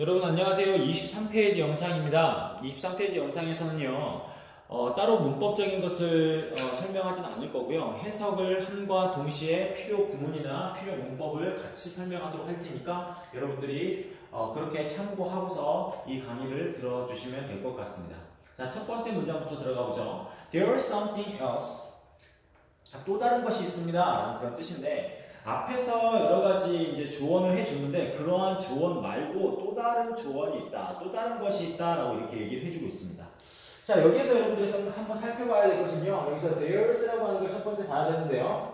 여러분 안녕하세요. 23페이지 영상입니다. 23페이지 영상에서는요. 어, 따로 문법적인 것을 어, 설명하지는 않을 거고요. 해석을 함과 동시에 필요 구문이나 필요 문법을 같이 설명하도록 할 테니까 여러분들이 어, 그렇게 참고하고서 이 강의를 들어주시면 될 것 같습니다. 자, 첫 번째 문장부터 들어가 보죠. There's something else. 자, 또 다른 것이 있습니다. 라는 그런 뜻인데 앞에서 여러 가지 이제 조언을 해주는데 그러한 조언 말고 또 다른 조언이 있다, 또 다른 것이 있다라고 이렇게 얘기를 해주고 있습니다. 자 여기에서 여러분들이 한번 살펴봐야 될 것은요. 여기서 there's라고 하는 걸 첫 번째 봐야 되는데요.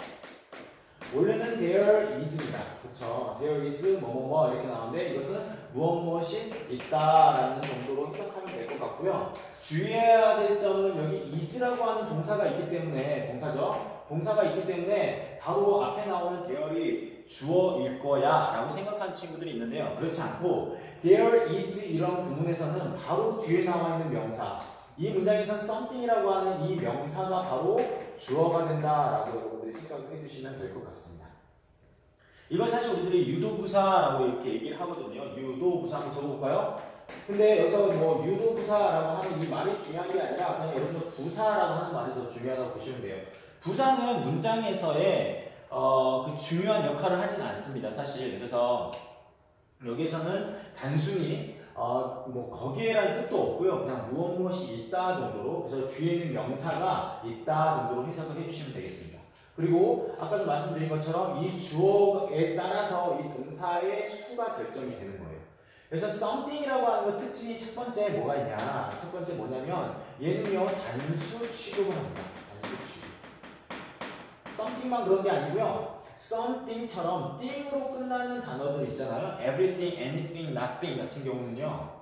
원래는 there is입니다. 그렇죠? there is 뭐뭐뭐 이렇게 나오는데 이것은 무엇 무엇이 있다라는 정도로 해석하면 될 것 같고요. 주의해야 될 점은 여기 is라고 하는 동사가 있기 때문에 동사죠. 동사가 있기 때문에 바로 앞에 나오는 대열이 주어일 거야 라고 생각하는 친구들이 있는데요. 그렇지 않고 there is 이런 구문에서는 바로 뒤에 나와 있는 명사 이 문장에서는 something이라고 하는 이 명사가 바로 주어가 된다라고 여러분들이 생각을 해주시면 될 것 같습니다. 이건 사실 우리들이 유도부사라고 이렇게 얘기를 하거든요. 유도부사 한번 적어볼까요? 근데 여기서 뭐 유도부사라고 하는 이 말이 중요한 게 아니라 그냥 여러분들 부사라고 하는 말이 더 중요하다고 보시면 돼요. 부사는 문장에서의 어, 그 중요한 역할을 하진 않습니다. 사실 그래서 여기에서는 단순히 어, 뭐 거기에란 뜻도 없고요. 그냥 무엇 무엇이 있다 정도로 그래서 뒤에 있는 명사가 있다 정도로 해석을 해주시면 되겠습니다. 그리고 아까도 말씀드린 것처럼 이 주어에 따라서 이 동사의 수가 결정이 되는 거예요. 그래서 something이라고 하는 것 특징이 첫 번째 뭐가 있냐? 첫 번째 뭐냐면 얘는요 단수 취급을 합니다. Something만 그런 게 아니고요. something처럼 thing으로 끝나는 단어들 있잖아요. everything, anything, nothing 같은 경우는요.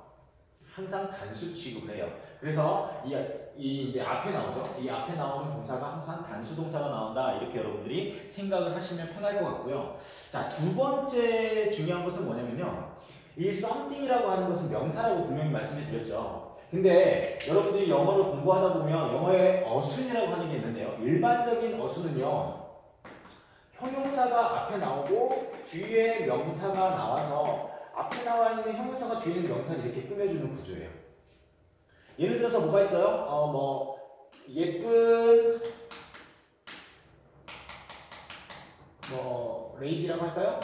항상 단수 취급을 해요. 그래서 이, 이 이제 앞에 나오죠. 이 앞에 나오는 동사가 항상 단수 동사가 나온다. 이렇게 여러분들이 생각을 하시면 편할 것 같고요. 자, 두 번째 중요한 것은 뭐냐면요. 이 something이라고 하는 것은 명사라고 분명히 말씀을 드렸죠. 근데 여러분들이 영어를 공부하다 보면 영어에 어순이라고 하는 게 있는데요. 일반적인 어순은요. 형용사가 앞에 나오고 뒤에 명사가 나와서 앞에 나와 있는 형용사가 뒤에 있는 명사를 이렇게 꾸며주는 구조예요. 예를 들어서 뭐가 있어요? 어, 뭐 예쁜 뭐 레이디라고 할까요?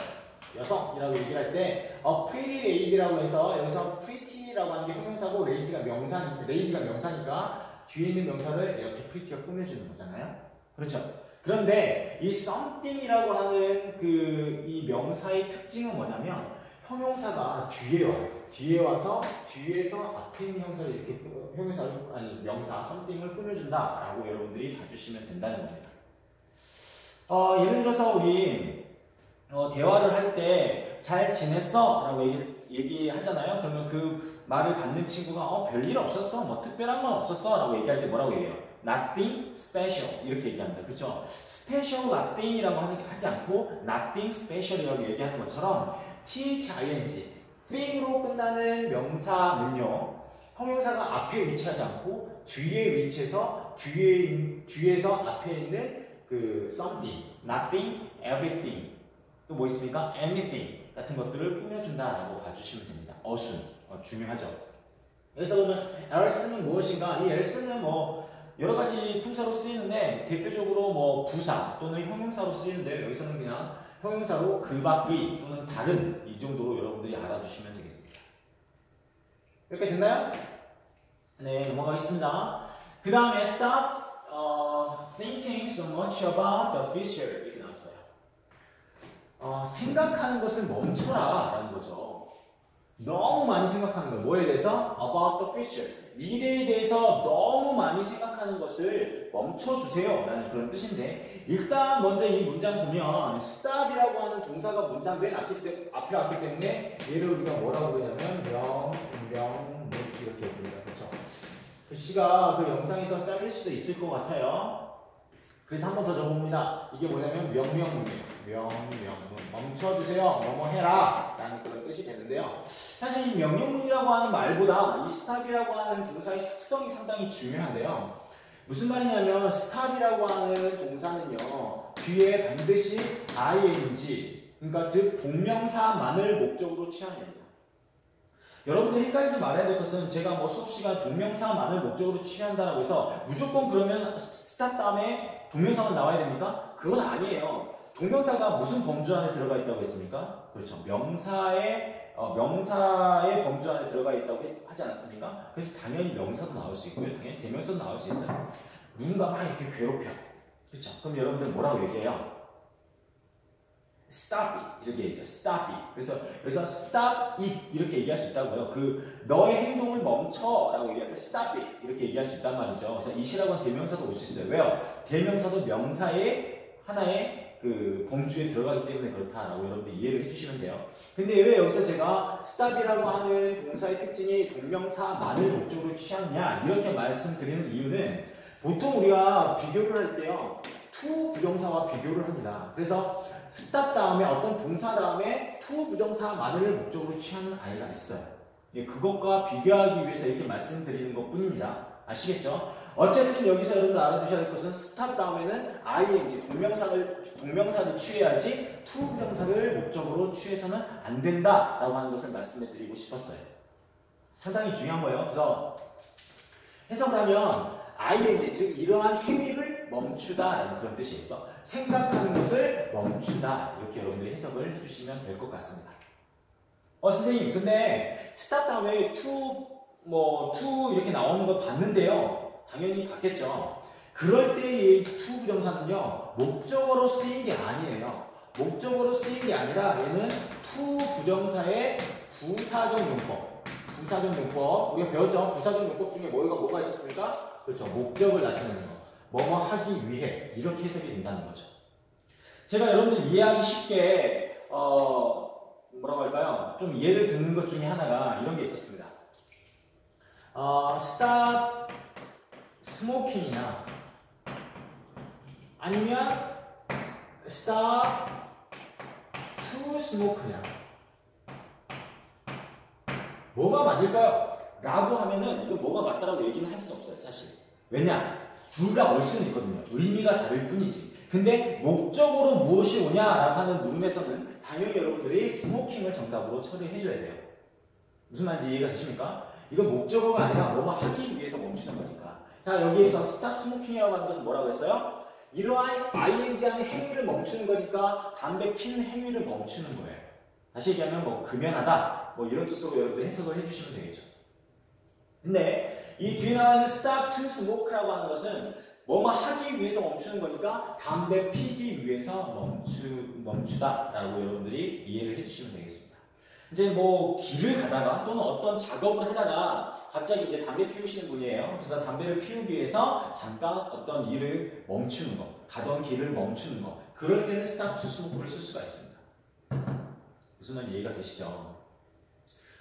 여성이라고 얘기를 할때 어, pretty lady라고 해서 여기서 pretty라고 하는 게 형용사고 레이디가 명사니까 레이디가 명사니까 뒤에 있는 명사를 이렇게 pretty가 꾸며주는 거잖아요. 그렇죠? 그런데 이 something이라고 하는 그 이 명사의 특징은 뭐냐면 형용사가 뒤에 와요. 뒤에 와서 뒤에서 앞에 있는 형사를 이렇게 형용사 아니 명사 something을 꾸며준다라고 여러분들이 봐주시면 된다는 거예요. 어, 예를 들어서 우리 어, 대화를 할 때 잘 지냈어? 라고 얘기, 얘기 하잖아요. 그러면 그 말을 받는 친구가 어, 별일 없었어? 뭐 특별한 건 없었어? 라고 얘기할 때 뭐라고 얘기해요? Nothing special 이렇게 얘기합니다. 그렇죠? Special nothing이라고 하지 않고 Nothing special이라고 얘기하는 것처럼 THING thing으로 끝나는 명사는요. 형용사가 앞에 위치하지 않고 뒤에 위치해서 뒤에 뒤에서 앞에 있는 그 something, nothing, everything 또 뭐 있습니까? anything 같은 것들을 꾸며준다라고 봐주시면 됩니다. 어순 어, 중요하죠. 그래서 그러면 else는 무엇인가? 이 else는 뭐 여러 가지 품사로 쓰이는데 대표적으로 뭐 부사 또는 형용사로 쓰이는데 여기서는 그냥 형용사로 그 밖의 또는 다른 이 정도로 여러분들이 알아두시면 되겠습니다. 이렇게 됐나요? 네 넘어가겠습니다. 그 다음에 stop uh, thinking so much about the future 이렇게 나왔어요. 어, 생각하는 것을 멈춰라 라는 거죠. 너무 많이 생각하는 거 뭐에 대해서? about the future 미래에 대해서 너무 많이 생각하는 것을 멈춰주세요 라는 그런 뜻인데 일단 먼저 이 문장 보면 stop이라고 하는 동사가 문장 맨 앞에, 때, 앞에 왔기 때문에 얘를 우리가 뭐라고 그러냐면 명, 명, 이렇게 부릅니다. 그렇죠? 글씨가 그 영상에서 잘릴 수도 있을 것 같아요. 그래서 한 번 더 적어봅니다. 이게 뭐냐면 명명문이에요. 명명문. 멈춰주세요. 뭐뭐 해라. 라는 그런 뜻이 되는데요. 사실 이 명령문이라고 하는 말보다 이 스탑이라고 하는 동사의 속성이 상당히 중요한데요. 무슨 말이냐면 스탑이라고 하는 동사는요. 뒤에 반드시 ing 그러니까 즉 동명사만을 목적으로 취하는 겁니다. 여러분들 헷갈리지 말아야 될 것은 제가 뭐 수업 시간 동명사만을 목적으로 취한다라고 해서 무조건 그러면 스탑 다음에 동명사만 나와야 됩니까? 그건 아니에요. 동명사가 무슨 범주 안에 들어가 있다고 했습니까? 그렇죠. 명사의 어, 명사의 범주 안에 들어가 있다고 해- 하지 않았습니까? 그래서 당연히 명사도 나올 수 있고요. 당연히 대명사도 나올 수 있어요. 누군가 막 이렇게 괴롭혀. 그렇죠. 그럼 여러분들 뭐라고 얘기해요? stop it 이렇게 얘기죠. stop it. 그래서 그래서 stop it 이렇게 얘기할 수 있다고요. 그 너의 행동을 멈춰라고 얘기할 때 stop it 이렇게 얘기할 수 있단 말이죠. 그래서 하는 대명사도 올 수 있어요. 왜요? 대명사도 명사의 하나의 그 범주에 들어가기 때문에 그렇다라고 여러분들 이해를 해주시면 돼요. 근데 왜 여기서 제가 stop이라고 하는 동사의 특징이 동명사만을 목적으로 취하느냐 이렇게 말씀드리는 이유는 보통 우리가 비교를 할 때요 to 부정사와 비교를 합니다. 그래서 stop 다음에 어떤 동사 다음에 to 부정사만을 목적으로 취하는 아이가 있어요. 예, 그것과 비교하기 위해서 이렇게 말씀드리는 것 뿐입니다. 아시겠죠? 어쨌든 여기서 여러분들 알아두셔야 될 것은 stop 다음에는 ing, 동명사를, 동명사를 취해야지 to 부정사를 목적으로 취해서는 안 된다라고 하는 것을 말씀해 드리고 싶었어요. 상당히 중요한 거예요. 그래서 해석을 하면 ing, 즉 이러한 행위를 멈추다라는 그런 뜻이에요. 생각하는 것을 멈추다 이렇게 여러분들이 해석을 해주시면 될 것 같습니다. 어 선생님 근데 stop 다음에 to 뭐 to 이렇게 나오는 걸 봤는데요. 당연히 봤겠죠. 그럴 때이 to 부정사는요 목적어로 쓰인 게 아니에요. 목적어로 쓰인 게 아니라 얘는 to 부정사의 부사적 용법. 부사적 용법 우리가 배웠죠. 부사적 용법 중에 뭐가 뭐가 있었습니까? 그렇죠. 목적을 나타내는 거. 뭐뭐 하기 위해 이렇게 해석이 된다는 거죠. 제가 여러분들 이해하기 쉽게 어 뭐라고 할까요? 좀 예를 듣는 것 중에 하나가 이런 게 있었습니다. 어, stop smoking이나 아니면 stop to smoke냐? 뭐가 맞을까요? 라고 하면은 이거 뭐가 맞다라고 얘기는 할 수는 없어요 사실. 왜냐? 둘다 올 수는 있거든요. 의미가 다를 뿐이지. 근데 목적으로 무엇이 오냐라고 하는 물음에서는 당연히 여러분들이 스모킹을 정답으로 처리해줘야 돼요. 무슨 말인지 이해가 되십니까? 이건 목적어가 아니라 뭐뭐 하기 위해서 멈추는 거니까 자 여기에서 스탑 스모킹이라고 하는 것은 뭐라고 했어요? 이러한 ing 하는 행위를 멈추는 거니까 담배 피는 행위를 멈추는 거예요 다시 얘기하면 뭐 금연하다 뭐 이런 뜻으로 여러분들 해석을 해주시면 되겠죠 근데 이 뒤에 나와 있는 stop to smoke라고 하는 것은 뭐뭐 하기 위해서 멈추는 거니까 담배 피기 위해서 멈추, 멈추다라고 여러분들이 이해를 해주시면 되겠습니다. 이제 뭐 길을 가다가 또는 어떤 작업을 하다가 갑자기 이제 담배 피우시는 분이에요. 그래서 담배를 피우기 위해서 잠깐 어떤 일을 멈추는 거, 가던 길을 멈추는 거. 그럴 때는 to smoke를 쓸 수가 있습니다. 무슨 말인지 이해가 되시죠?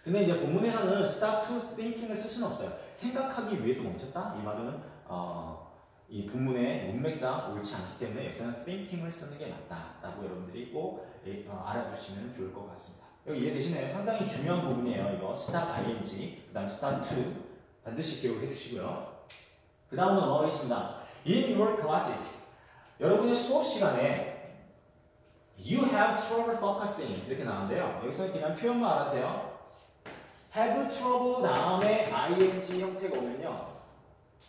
근데 이제 본문에서는 to thinking을 쓸 수는 없어요. 생각하기 위해서 멈췄다? 이 말은 어, 이 본문의 문맥상 옳지 않기 때문에 여기서는 thinking을 쓰는 게 맞다라고 여러분들이 꼭 예, 어, 알아두시면 좋을 것 같습니다. 여기 이해되시나요? 상당히 중요한 부분이에요. 이거 stop ing, 그 다음 stop to 반드시 기억을 해주시고요. 그 다음으로 넘어가겠습니다. In your classes 여러분의 수업 시간에 You have trouble focusing 이렇게 나오는데요. 여기서 그냥 표현만 알아세요. have trouble 다음에 ing 형태가 오면요.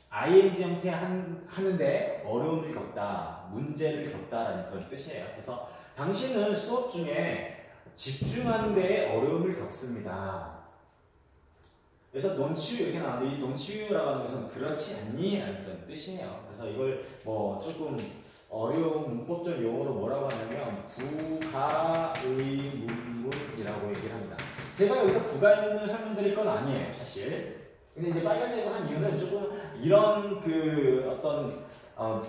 ing 형태 한, 하는데 어려움을 겪다, 문제를 겪다라는 그런 뜻이에요. 그래서 당신은 수업 중에 집중하는데 어려움을 겪습니다. 그래서 논치유 이렇게 나오는데 이 논치유라고 하는 것은 그렇지 않니? 라는 그런 뜻이에요. 그래서 이걸 뭐 조금 어려운 문법적 용어로 뭐라고 하냐면 부가의문문이라고 얘기를 합니다. 제가 여기서 부가의문을 설명드릴 건 아니에요, 사실. 근데 이제 빨간색으로 한 이유는 조금 이런 그 어떤 어,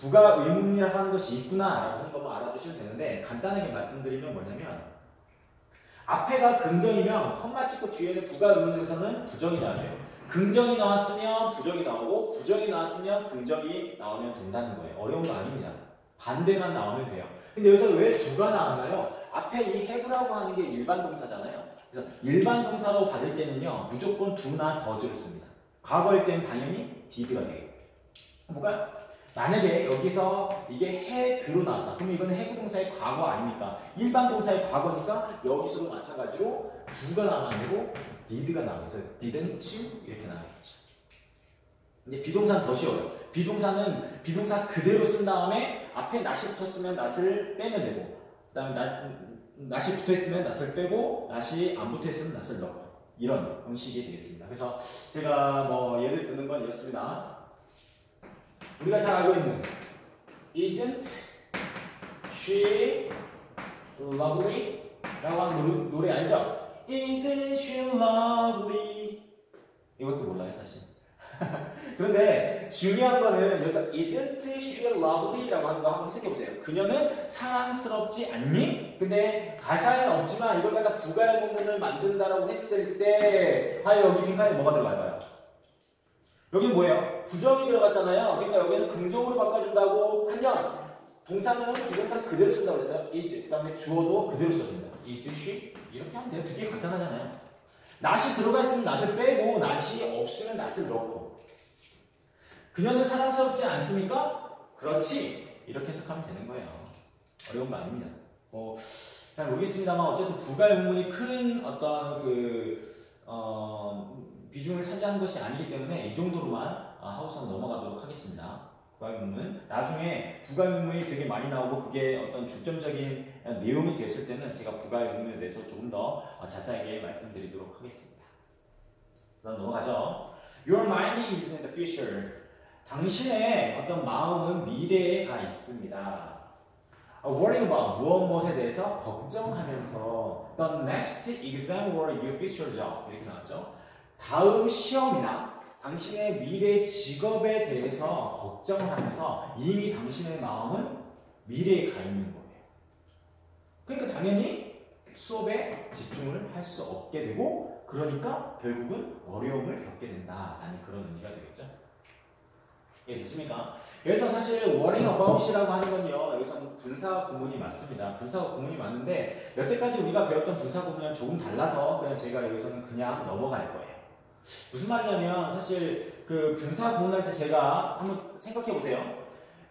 부가 의문이라고 하는 것이 있구나라고 하는 것만 알아두시면 되는데 간단하게 말씀드리면 뭐냐면 앞에가 긍정이면 컴마 찍고 뒤에는 부가 의문에서는 부정이 나와야 돼요. 긍정이 나왔으면 부정이 나오고 부정이 나왔으면 긍정이 나오면 된다는 거예요. 어려운 거 아닙니다. 반대만 나오면 돼요. 근데 여기서 왜 두가 나왔나요? 앞에 이 have라고 하는 게 일반 동사잖아요. 그래서 일반 동사로 받을 때는요 무조건 do나 does를 씁니다. 과거일 때는 당연히 did가 되겠고 볼까요? 만약에 여기서 이게 had로 나왔다. 그럼 이거는 have 동사의 과거 아닙니까? 일반 동사의 과거니까 여기서도 마찬가지로 안 되고 did가 나와서 didn't you 이렇게 나와야겠죠. 이제 비동사는 더 쉬워요. 비동사는 비동사 그대로 쓴 다음에 앞에 not이 붙었으면 not을 빼면 되고 그 다음에 not이 붙어있으면 not을 빼고 not이 안 붙어있으면 not을 넣고 이런 형식이 되겠습니다. 그래서 제가 뭐 예를 드는 건 이렇습니다. 우리가 잘 알고 있는 isn't she lovely? 라고 하는 노래, 노래 알죠? Isn't she lovely? 이것도 몰라요 사실 그런데 중요한 거는 여기서 isn't she lovely? 라고 하는 거 한번 생각해보세요 그녀는 사랑스럽지 않니? 근데 가사에는 없지만 이걸 갖다 부가의문문을 만든다라고 했을 때 하여 여기 빈칸에 뭐가 들어갈까요? 여기 뭐예요? 부정이 들어갔잖아요 그러니까 여기는 긍정으로 바꿔준다고 하면 동사는 비동사 그대로 쓴다고 했어요. is. 그 다음에 주어도 그대로 써줍니다. is, she. 이렇게 하면 돼요. 되게 간단하잖아요. not이 들어가 있으면 not을 빼고 not이 없으면 not을 넣고 그녀는 사랑스럽지 않습니까? 그렇지. 이렇게 해석하면 되는 거예요. 어려운 거 아닙니다. 뭐, 잘 모르겠습니다만 어쨌든 부가의문문이 큰 어떤 그 어, 비중을 차지하는 것이 아니기 때문에 이 정도로만 어, 하고서 넘어가도록 하겠습니다. 부가의문문 나중에 부가의문문이 되게 많이 나오고 그게 어떤 중점적인 내용이 됐을 때는 제가 부가의문문에 대해서 조금 더 자세하게 말씀드리도록 하겠습니다. 그럼 넘어가죠. Your mind is in the future. 당신의 어떤 마음은 미래에 가 있습니다. worrying about 무엇 무엇에 대해서 걱정하면서 the next exam or your future job 이렇게 나왔죠. 다음 시험이나 당신의 미래 직업에 대해서 걱정을 하면서 이미 당신의 마음은 미래에 가 있는 거예요. 그러니까 당연히 수업에 집중을 할 수 없게 되고 그러니까 결국은 어려움을 겪게 된다라는 그런 의미가 되겠죠. 이해됐습니까? 그래서 사실 worrying about이라고 하는 건요 여기서 분사 구문이 맞습니다. 분사 구문이 맞는데 여태까지 우리가 배웠던 분사 구문은 조금 달라서 그냥 제가 여기서는 그냥 넘어갈 거예요. 무슨 말이냐면 사실 그 분사 구문할 때 제가 한번 생각해 보세요.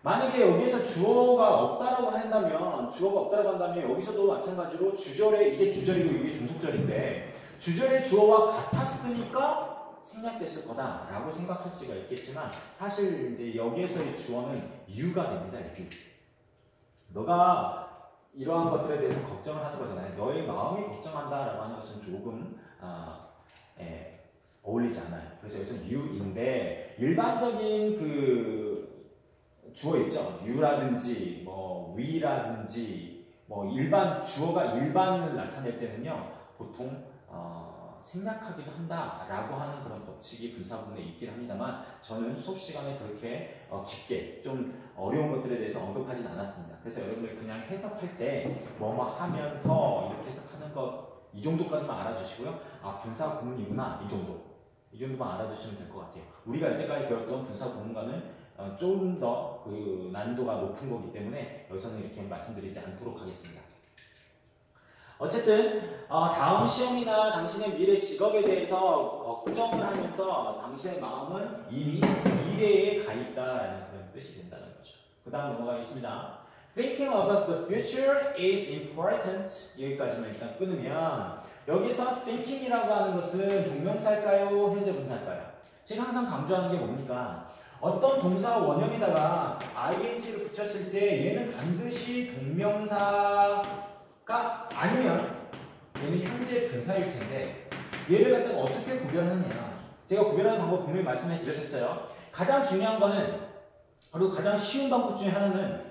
만약에 여기에서 주어가 없다라고 한다면 주어가 없다라고 한다면 여기서도 마찬가지로 주절에 이게 주절이고 이게 종속절인데 주절의 주어와 같았으니까 생략됐을 거다라고 생각할 수가 있겠지만 사실 이제 여기에서의 주어는 유가 됩니다. 유. 너가 이러한 것들에 대해서 걱정을 하는 거잖아요. 너의 마음이 걱정한다라고 하는 것은 조금 아, 예, 어울리지 않아요. 그래서 여기서 you인데 일반적인 그 주어 있죠. you라든지 뭐 we라든지 뭐 일반 주어가 일반인을 나타낼 때는요. 보통 어, 생략하기도 한다라고 하는 그런 법칙이 분사구문에 있긴 합니다만 저는 수업 시간에 그렇게 어, 깊게 좀 어려운 것들에 대해서 언급하진 않았습니다. 그래서 여러분들 그냥 해석할 때 뭐뭐 하면서 이렇게 해석하는 것 이 정도까지만 알아주시고요. 아 분사구문이구나 이 정도. 이 정도만 알아두시면 될 것 같아요. 우리가 여태까지 배웠던 분사 구문과는 어, 조금 더 그 난도가 높은 거기 때문에 여기서는 이렇게 말씀드리지 않도록 하겠습니다. 어쨌든 어, 다음 시험이나 당신의 미래 직업에 대해서 걱정을 하면서 당신의 마음은 이미 미래에 가 있다라는 그런 뜻이 된다는 거죠. 그 다음 넘어가겠습니다. Thinking about the future is important. 여기까지만 일단 끊으면 여기서 thinking이라고 하는 것은 동명사일까요? 현재 분사일까요? 제가 항상 강조하는 게 뭡니까? 어떤 동사 원형에다가 ing를 붙였을 때 얘는 반드시 동명사가 아니면 얘는 현재 분사일 텐데 얘를 갖다가 어떻게 구별하느냐 제가 구별하는 방법 분명히 말씀해 드렸었어요. 가장 중요한 거는 그리고 가장 쉬운 방법 중에 하나는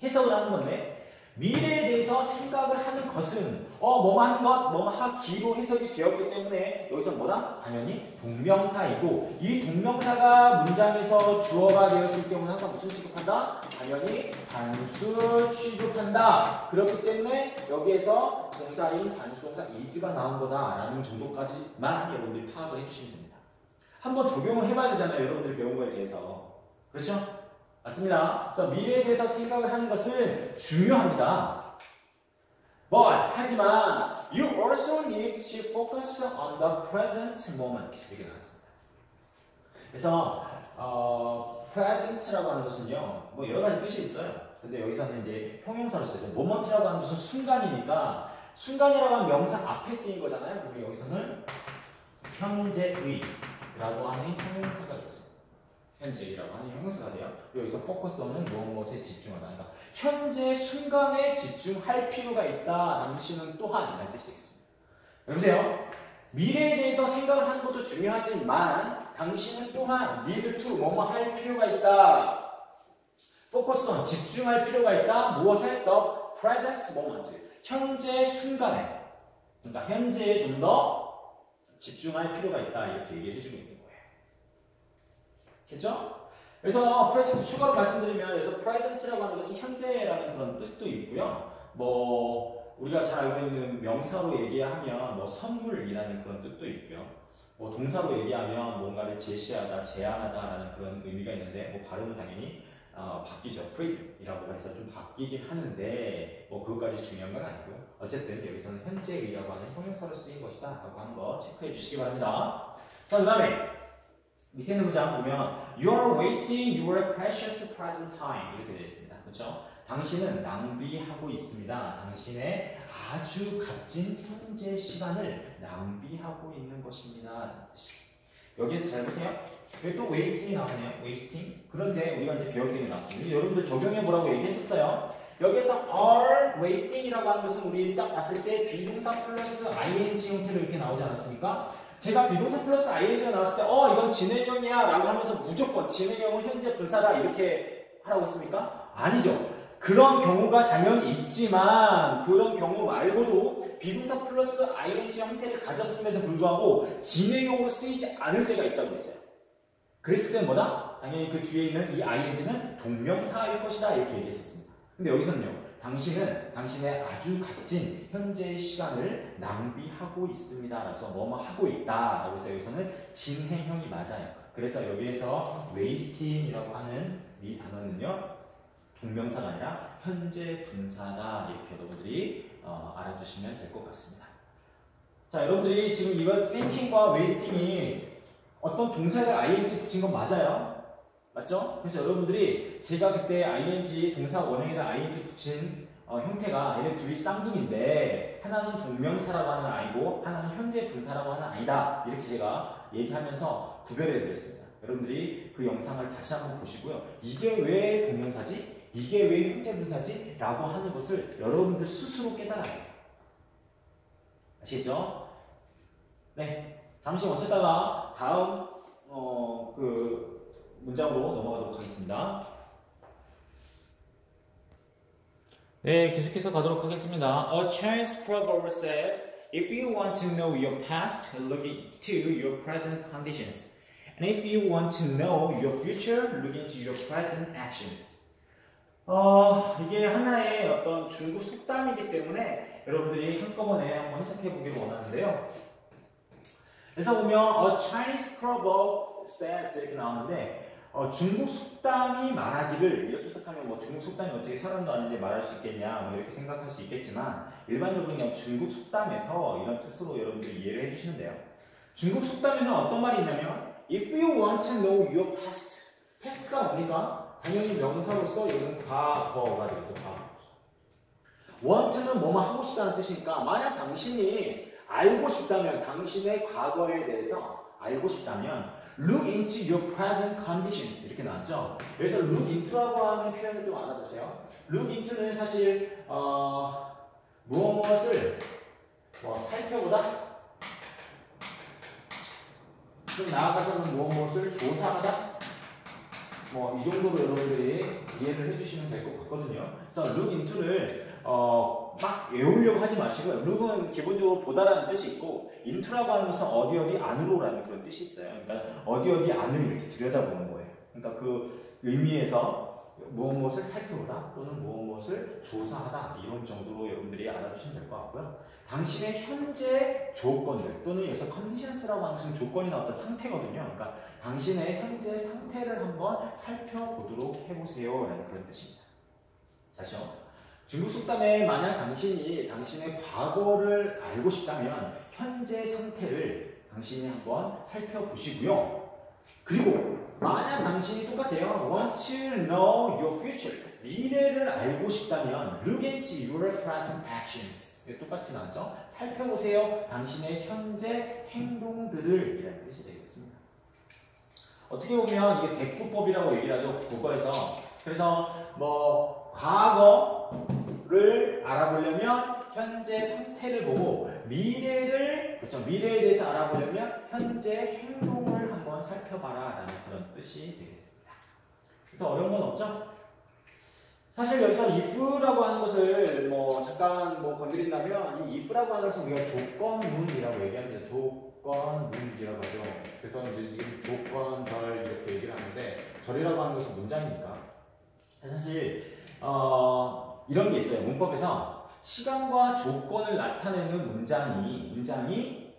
해석을 하는 건데 미래에 대해서 생각을 하는 것은 어 뭐뭐 하는 것, 뭐뭐 하기로 해석이 되었기 때문에 여기서 뭐다? 당연히 동명사이고 이 동명사가 문장에서 주어가 되었을 경우는 항상 무슨 취급한다? 당연히 단수 취급한다. 그렇기 때문에 여기에서 동사인 단수동사 이즈가 나온 거다라는 정도까지만 여러분들이 파악을 해주시면 됩니다. 한번 적용을 해봐야 되잖아요. 여러분들이 배운 거에 대해서. 그렇죠? 맞습니다. 그래서 미래에 대해서 생각을 하는 것은 중요합니다. But 하지만 you also need to focus on the present moment 이렇게 나왔습니다. 그래서 어, present라고 하는 것은요, 뭐 여러 가지 뜻이 있어요. 근데 여기서는 이제 형용사로 쓰죠. moment라고 하는 것은 순간이니까 순간이라고 하면 명사 앞에 쓰인 거잖아요. 그리고 여기서는 현재의라고 하는 형용사가 됐어요. 현재이라고 하는 형용사가 돼요. 여기서 포커스는 무엇 무엇에 집중하다. 그러니까 현재 순간에 집중할 필요가 있다. 당신은 또한 이라는 뜻이 되겠습니다. 여보세요? 미래에 대해서 생각을 하는 것도 중요하지만 당신은 또한 need to 뭐뭐 할 필요가 있다. focus on 집중할 필요가 있다. 무엇에? the present moment. 현재 순간에. 그러니까 현재에 좀 더 집중할 필요가 있다. 이렇게 얘기해 주고 거예요. 됐죠? 그래서 present 추가로 말씀드리면 그래서 present라고 하는 것은 현재라는 그런 뜻도 있고요. 뭐 우리가 잘 알고 있는 명사로 얘기하면 뭐 선물이라는 그런 뜻도 있고요. 뭐 동사로 얘기하면 뭔가를 제시하다, 제안하다라는 그런 의미가 있는데 뭐 발음은 당연히 어, 바뀌죠. prison이라고 해서 좀 바뀌긴 하는데 뭐 그것까지 중요한 건 아니고요. 어쨌든 여기서는 현재의라고 하는 형용사로 쓰인 것이다 라고 하는 거 체크해 주시기 바랍니다. 자, 그 다음에 밑에 있는 문장 보면 You are wasting your precious present time 이렇게 되어 있습니다. 그렇죠? 당신은 낭비하고 있습니다. 당신의 아주 값진 현재 시간을 낭비하고 있는 것입니다. 여기서 잘 보세요. 여기 또 wasting이 나오네요. wasting. 그런데 우리가 이제 배울 때 나왔습니다. 여러분들 적용해 보라고 얘기했었어요. 여기서 are wasting이라고 하는 것은 우리 딱 봤을 때 비동사 플러스 ing 형태로 이렇게 나오지 않았습니까? 제가 비동사 플러스 ing가 나왔을 때, 어, 이건 진행형이야 라고 하면서 무조건 진행형은 현재 분사다 이렇게 하라고 했습니까? 아니죠. 그런 경우가 당연히 있지만, 그런 경우 말고도 비동사 플러스 ing 형태를 가졌음에도 불구하고 진행형으로 쓰이지 않을 때가 있다고 했어요. 그랬을 때는 뭐다? 당연히 그 뒤에 있는 이 ing는 동명사일 것이다 이렇게 얘기했었습니다. 근데 여기서는요. 당신은 당신의 아주 값진 현재의 시간을 낭비하고 있습니다. 그래서 뭐뭐 하고 있다. 라고 해서 여기서는 진행형이 맞아요. 그래서 여기에서 wasting이라고 하는 이 단어는요. 동명사가 아니라 현재 분사다. 이렇게 여러분들이 어, 알아두시면 될 것 같습니다. 자, 여러분들이 지금 이거 thinking과 wasting이 어떤 동사에 ing 붙인 건 맞아요. 맞죠? 그래서 여러분들이 제가 그때 ing 동사 원형에다 ing 붙인 어, 형태가 얘네 둘이 쌍둥이인데 하나는 동명사라고 하는 아이고 하나는 현재 분사라고 하는 아이다 이렇게 제가 얘기하면서 구별해 드렸습니다. 여러분들이 그 영상을 다시 한번 보시고요. 이게 왜 동명사지? 이게 왜 현재 분사지? 라고 하는 것을 여러분들 스스로 깨달아야 돼요. 아시겠죠? 네. 잠시 멈췄다가 다음 어, 그 문장으로 넘어가도록 하겠습니다. 네, 계속해서 가도록 하겠습니다. A Chinese proverb says, If you want to know your past, look into your present conditions. And if you want to know your future, look into your present actions. 어, 이게 하나의 어떤 중국 속담이기 때문에 여러분들이 한꺼번에 한번 해석해 보기를 원하는데요. 그래서 보면 A Chinese proverb says 이렇게 나오는데 어, 중국 속담이 말하기를 이렇게 해석하면 뭐 중국 속담이 어떻게 사람도 아닌데 말할 수 있겠냐 뭐 이렇게 생각할 수 있겠지만 일반적으로 그냥 중국 속담에서 이런 뜻으로 여러분들이 이해를 해주시면 돼요. 중국 속담에는 어떤 말이 있냐면 If you want to know your past past가 뭡니까? 당연히 명사로서 이건 과거가. 과거. want는 뭐뭐 하고 싶다는 뜻이니까 만약 당신이 알고 싶다면 당신의 과거에 대해서 알고 싶다면 look into your present conditions 이렇게 나왔죠. 그래서 look into라고 하는 표현을 좀 알아두세요. look into는 사실 어, 무엇 무엇을 뭐 살펴보다 좀 나아가서는 무엇 무엇을 조사하다 뭐 이 정도로 여러분들이 이해를 해주시면 될 것 같거든요. 그래서 look into를 어, 막 외우려고 하지 마시고요. look은 기본적으로 보다라는 뜻이 있고 into라고 하는 것은 어디 어디 안으로라는 그런 뜻이 있어요. 그러니까 어디 어디 안을 이렇게 들여다보는 거예요. 그러니까 그 의미에서 무엇 무엇을 살펴보다 또는 무엇 무엇을 조사하다 이런 정도로 여러분들이 알아두시면 될 것 같고요. 당신의 현재 조건들 또는 여기서 컨디션스라고 하는 것은 조건이나 어떤 상태거든요. 그러니까 당신의 현재 상태를 한번 살펴보도록 해보세요 라는 그런 뜻입니다. 다시요. 중국 속담에 만약 당신이 당신의 과거를 알고 싶다면 현재 상태를 당신이 한번 살펴보시고요. 그리고 만약 당신이 똑같아요. Want to know your future. 미래를 알고 싶다면 look into your present actions. 똑같이 나왔죠? 살펴보세요. 당신의 현재 행동들을 이라는 뜻이 되겠습니다. 어떻게 보면 이게 대꾸법이라고 얘기를 하죠. 국어에서. 그래서 뭐 과거를 알아보려면 현재 상태를 보고 미래를 그렇죠. 미래에 대해서 알아보려면 현재 행동을 한번 살펴봐라라는 그런 뜻이 되겠습니다. 그래서 어려운 건 없죠? 사실 여기서 if라고 하는 것을 뭐 잠깐 뭐 건드린다면 이 if라고 하는 것은 우리가 조건문이라고 얘기합니다. 조건문이라고 하죠. 그래서 이제 이게 조건절 이렇게 얘기를 하는데 절이라고 하는 것은 문장이니까 사실 어, 이런 게 있어요. 문법에서 시간과 조건을 나타내는 문장이 문장이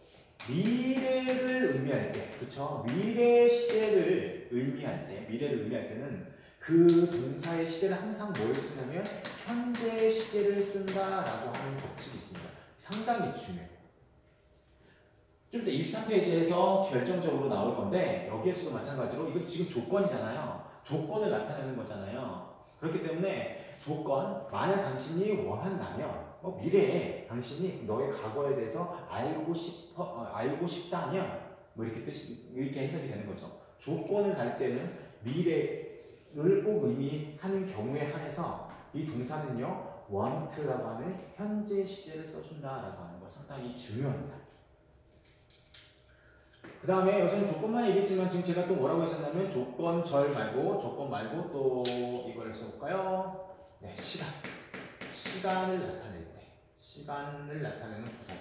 미래를 의미할 때, 그렇죠? 미래 시제를 의미할 때, 미래를 의미할 때는 그 동사의 시제를 항상 뭘 쓰냐면 현재 시제를 쓴다라고 하는 법칙이 있습니다. 상당히 중요해요. 좀 이따 23페이지에서 결정적으로 나올 건데 여기에서도 마찬가지로 이거 지금 조건이잖아요. 조건을 나타내는 거잖아요. 그렇기 때문에 조건, 만약 당신이 원한다면 어, 미래에 당신이 너의 과거에 대해서 알고 싶어 어, 알고 싶다면 뭐 이렇게 뜻이 이렇게 해석이 되는 거죠. 조건을 달 때는 미래 을꼭 의미하는 경우에 한해서 이 동사는요 want라고 하는 현재 시제를 써준다라고 하는 거 상당히 중요합니다. 그 다음에 여기서는 조건만 얘기했지만 지금 제가 또 뭐라고 했었냐면 조건절 말고 조건 말고 또 이걸 써볼까요? 네 시간 시간을 나타낼 때 시간을 나타내는 부사절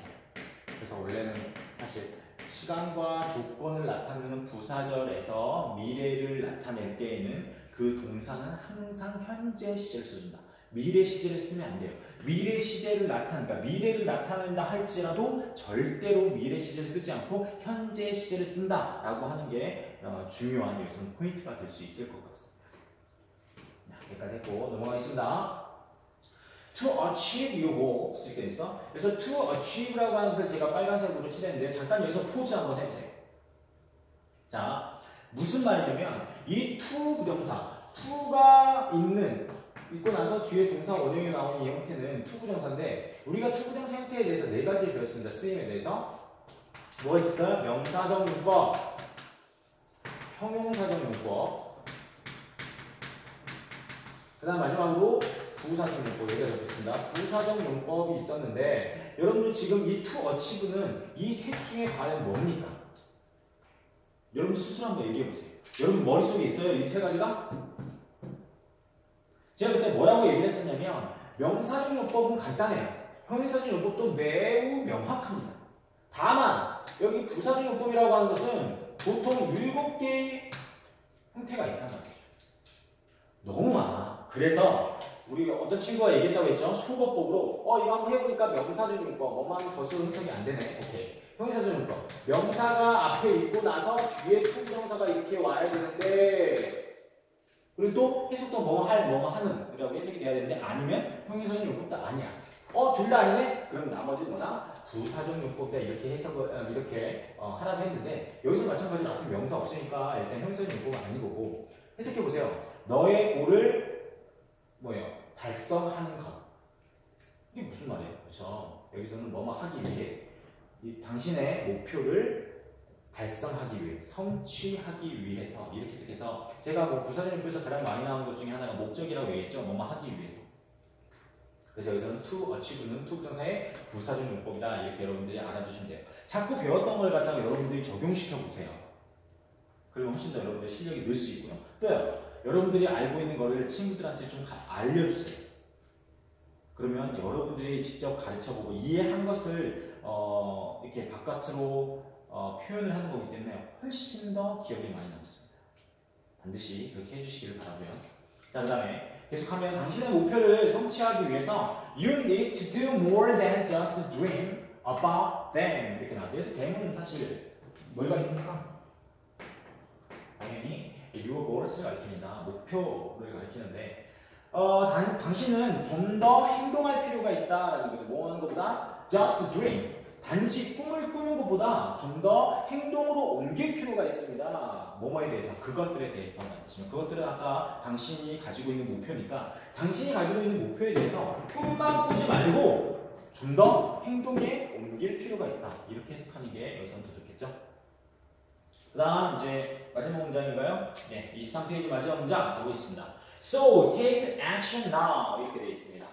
그래서 원래는 사실 시간과 조건을 나타내는 부사절에서 미래를 나타낼 때에는 그 동사는 항상 현재 시제를 써준다. 미래 시제를 쓰면 안 돼요. 미래 시제를 나타낸다. 그러니까 미래를 나타낸다 할지라도 절대로 미래 시제를 쓰지 않고 현재 시제를 쓴다라고 하는 게 어, 중요한 여기서는 포인트가 될 수 있을 것 같습니다. 여기까지 했고 넘어가겠습니다. To achieve your goals 이렇게 있어. 그래서 to achieve라고 하는 것을 제가 빨간색으로 칠했는데 잠깐 여기서 포즈 한번 해보세요. 자, 무슨 말이냐면 이 to 부정사, to가 있는 있고 나서 뒤에 동사 원형이 나오는 이 형태는 to 부정사인데 우리가 to 부정사 형태에 대해서 네 가지 배웠습니다. 쓰임에 대해서 뭐가 있었어요? 명사적 문법, 형용사적 문법, 그 다음 마지막으로 부사적 문법 여기가 적혔습니다. 부사적 문법이 있었는데 여러분들 지금 이 to achieve는 이 셋 중에 과연 뭡니까? 여러분 스스로 한번 얘기해 보세요. 여러분 머릿속에 있어요? 이 세 가지가? 제가 그때 뭐라고 얘기를 했었냐면 명사적 용법은 간단해요. 형용사적 용법도 매우 명확합니다. 다만 여기 부사적 용법이라고 하는 것은 보통 일곱 개의 형태가 있단 말이죠. 너무 많아. 그래서 우리 어떤 친구가 얘기했다고 했죠? 속어법으로 어 이거 한번 해보니까 명사적 용법 뭐만 겉으로 해석이 안 되네. 오케이. 형용사적 용법. 명사가 앞에 있고 나서 뒤에 투정사가 이렇게 와야 되는데 그리고 또 해석도 뭐뭐 할, 뭐뭐 하는 이라고 해석이 돼야 되는데 아니면 형용사적 용법도 아니야. 어, 둘 다 아니네? 그럼 나머지 뭐나 부사적 용법이다 이렇게 해석을 어, 이렇게 어, 하라고 했는데 여기서 마찬가지로 앞에 명사 없으니까 일단 형용사적 용법은 아닌 거고 해석해 보세요. 너의 고를 뭐예요? 달성하는 것. 이게 무슨 말이에요? 그렇죠? 여기서는 뭐뭐 하기 위해 이 당신의 목표를 달성하기 위해, 성취하기 위해서 이렇게 해석해서 제가 뭐 부사전용법에서 가장 많이 나오는 것 중에 하나가 목적이라고 얘기했죠. 뭐뭐 하기 위해서. 그래서 여기서는 to achieve는 to 부정사의 부사적 용법이다. 이렇게 여러분들이 알아두시면 돼요. 자꾸 배웠던 걸 갖다가 여러분들이 적용시켜 보세요. 그리고 훨씬 더 여러분들 실력이 늘 수 있고요. 또요. 여러분들이 알고 있는 거를 친구들한테 좀 알려주세요. 그러면 여러분들이 직접 가르쳐보고 이해한 것을 어, 이렇게 바깥으로 어, 표현을 하는 거기 때문에 훨씬 더 기억에 많이 남습니다. 반드시 그렇게 해주시기를 바라고요. 자, 그 다음에 계속하면 당신의 목표를 성취하기 위해서 You need to do more than just dream about them 이렇게 나왔어요. 그래서 대문은 사실 뭘 가리킵니까? 당연히 your goals를 가리킵니다. 목표를 가리키는데 어, 당, 당신은 좀 더 행동할 필요가 거죠. 뭐 하는 것보다 just dream. 단지 꿈을 꾸는 것보다 좀 더 행동으로 옮길 필요가 있습니다. 뭐뭐에 대해서, 그것들에 대해서 말이죠. 그것들은 아까 당신이 가지고 있는 목표니까 당신이 가지고 있는 목표에 대해서 꿈만 꾸지 말고 좀 더 행동에 옮길 필요가 있다. 이렇게 해석하는 게 여기서는 더 좋겠죠. 그 다음 이제 마지막 문장인가요? 네, 23페이지 마지막 문장 보고 있습니다. So take action now 이렇게 되어 있습니다.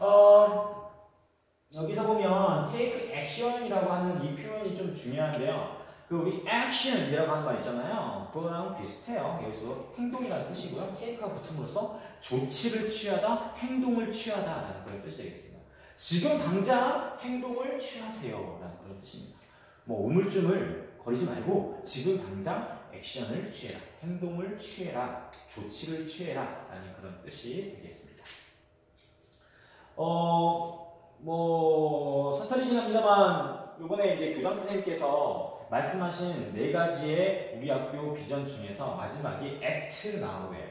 어, 여기서 보면 take action이라고 하는 이 표현이 좀 중요한데요. 그 우리 action이라고 하는 말 있잖아요. 그거랑 비슷해요. 여기서 행동이라는 뜻이고요. take가 붙음으로써 조치를 취하다, 행동을 취하다라는 그런 뜻이 되겠습니다. 지금 당장 행동을 취하세요라는 그런 뜻입니다. 뭐 우물쭈물 거리지 말고 지금 당장 액션을 취해라, 행동을 취해라, 조치를 취해라라는 그런 뜻이 되겠습니다. 어, 뭐 서설이긴 합니다만 이번에 이제 교장 선생님께서 말씀하신 네 가지의 우리 학교 비전 중에서 마지막이 act now예요.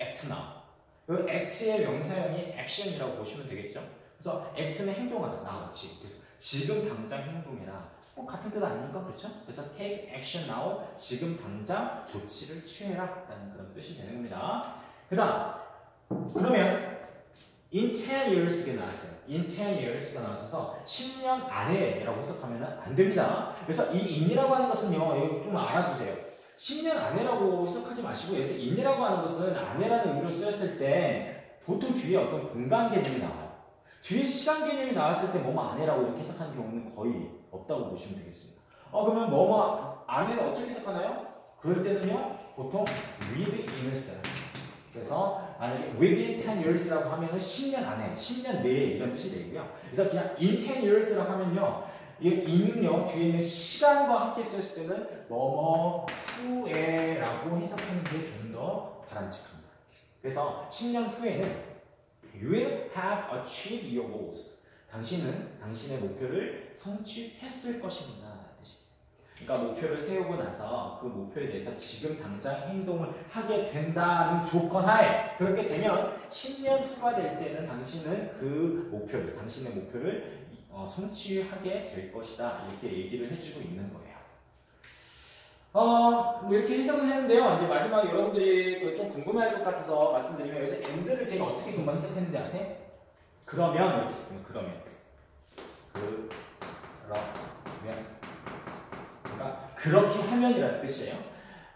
act now. 그 act의 명사형이 action이라고 보시면 되겠죠. 그래서 act는 행동하다, 지금. 그래서 지금 당장 행동해라. 꼭 같은 뜻 아닙니까? 그렇죠? 그래서 take action now, 지금 당장 조치를 취해라 라는 그런 뜻이 되는 겁니다. 그 다음, 그러면 in 10 years가 나왔어요. in 10 years가 나와서 10년 안에라고 해석하면 안 됩니다. 그래서 이 in이라고 하는 것은요, 이거 좀 알아두세요. 10년 안에라고 해석하지 마시고 여기서 in이라고 하는 것은 안에라는 의미로 쓰였을 때 보통 뒤에 어떤 공간 개념이 나와요. 뒤에 시간 개념이 나왔을 때 뭐뭐 안에라고 이렇게 해석하는 경우는 거의 없다고 보시면 되겠습니다. 어 그러면 뭐뭐 안에는 어떻게 해석하나요? 그럴 때는요 보통 with in을 써요. 그래서 만약에 within 10 years라고 하면은 10년 안에, 10년 내에 이런 뜻이 되고요. 그래서 그냥 in 10 years라고 하면요. 이 in은요 뒤에 있는 시간과 함께 쓰였을 때는 뭐뭐 후에라고 해석하는 게 좀 더 바람직합니다. 그래서 10년 후에는 You will have achieved your goals. 당신은 당신의 목표를 성취했을 것입니다. 그러니까 목표를 세우고 나서 그 목표에 대해서 지금 당장 행동을 하게 된다는 조건 하에 그렇게 되면 10년 후가 될 때는 당신은 그 목표를 당신의 목표를 어, 성취하게 될 것이다 이렇게 얘기를 해주고 있는 거예요. 어, 뭐 이렇게 해석을 했는데요. 이제 마지막 여러분들이 그좀 궁금해할 것 같아서 말씀드리면 여기서 end를 제가 어떻게 금방 해석했는지 아세요? 그러면 이렇게 쓰면 그러면 그러면 그렇게 하면이라는 뜻이에요.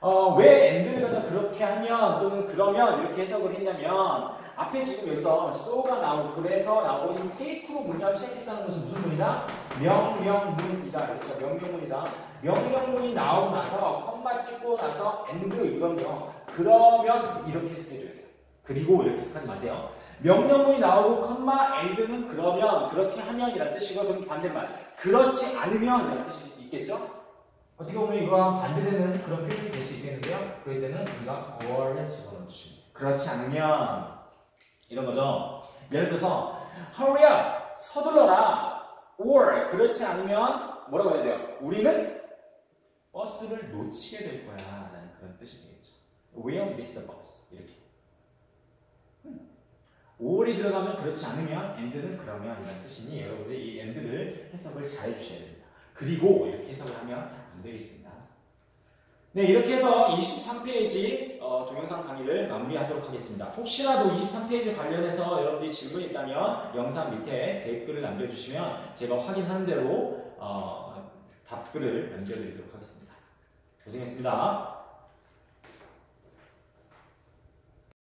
어, 왜 갖다 그렇게 하면 또는 그러면 이렇게 해석을 했냐면 앞에 지금 여기서 so가 나오고 그래서 나오고 있는 take로 문장을 시작했다는 것은 무슨 문이다? 명명문이다. 그렇죠. 명명문이다. 명령문이 나오고 나서 컴마 찍고 나서 and 이건요. 그러면 이렇게 해석해줘야 돼요. 그리고 이렇게 해석하지 마세요. 명령문이 나오고 컴마 and는 그러면 그렇게 하면이라는 그럼 반대말 그렇지 않으면 이라는 뜻이 있겠죠? 어떻게 보면 이거랑 반대되는 그런 표현이 될 수 있겠는데요. 그럴 때는 우리가 or를 집어넣어 주십니다. 그렇지 않으면 이런 거죠. 예를 들어서 hurry up 서둘러라 or 그렇지 않으면 뭐라고 해야 돼요? 우리는 버스를 놓치게 될 거야 라는 그런 뜻이 되겠죠. We'll miss the bus 이렇게 음. or이 들어가면 그렇지 않으면 and는 그러면 이라는 뜻이니 여러분들이 이 and를 해석을 잘 해주셔야 됩니다. 그리고 이렇게 해석을 하면 안 되겠습니다. 네, 이렇게 해서 23페이지 어, 동영상 강의를 마무리하도록 하겠습니다. 혹시라도 23페이지 관련해서 여러분들이 질문이 있다면 영상 밑에 댓글을 남겨주시면 제가 확인하는 대로 어, 답글을 남겨드리도록 하겠습니다. 고생했습니다.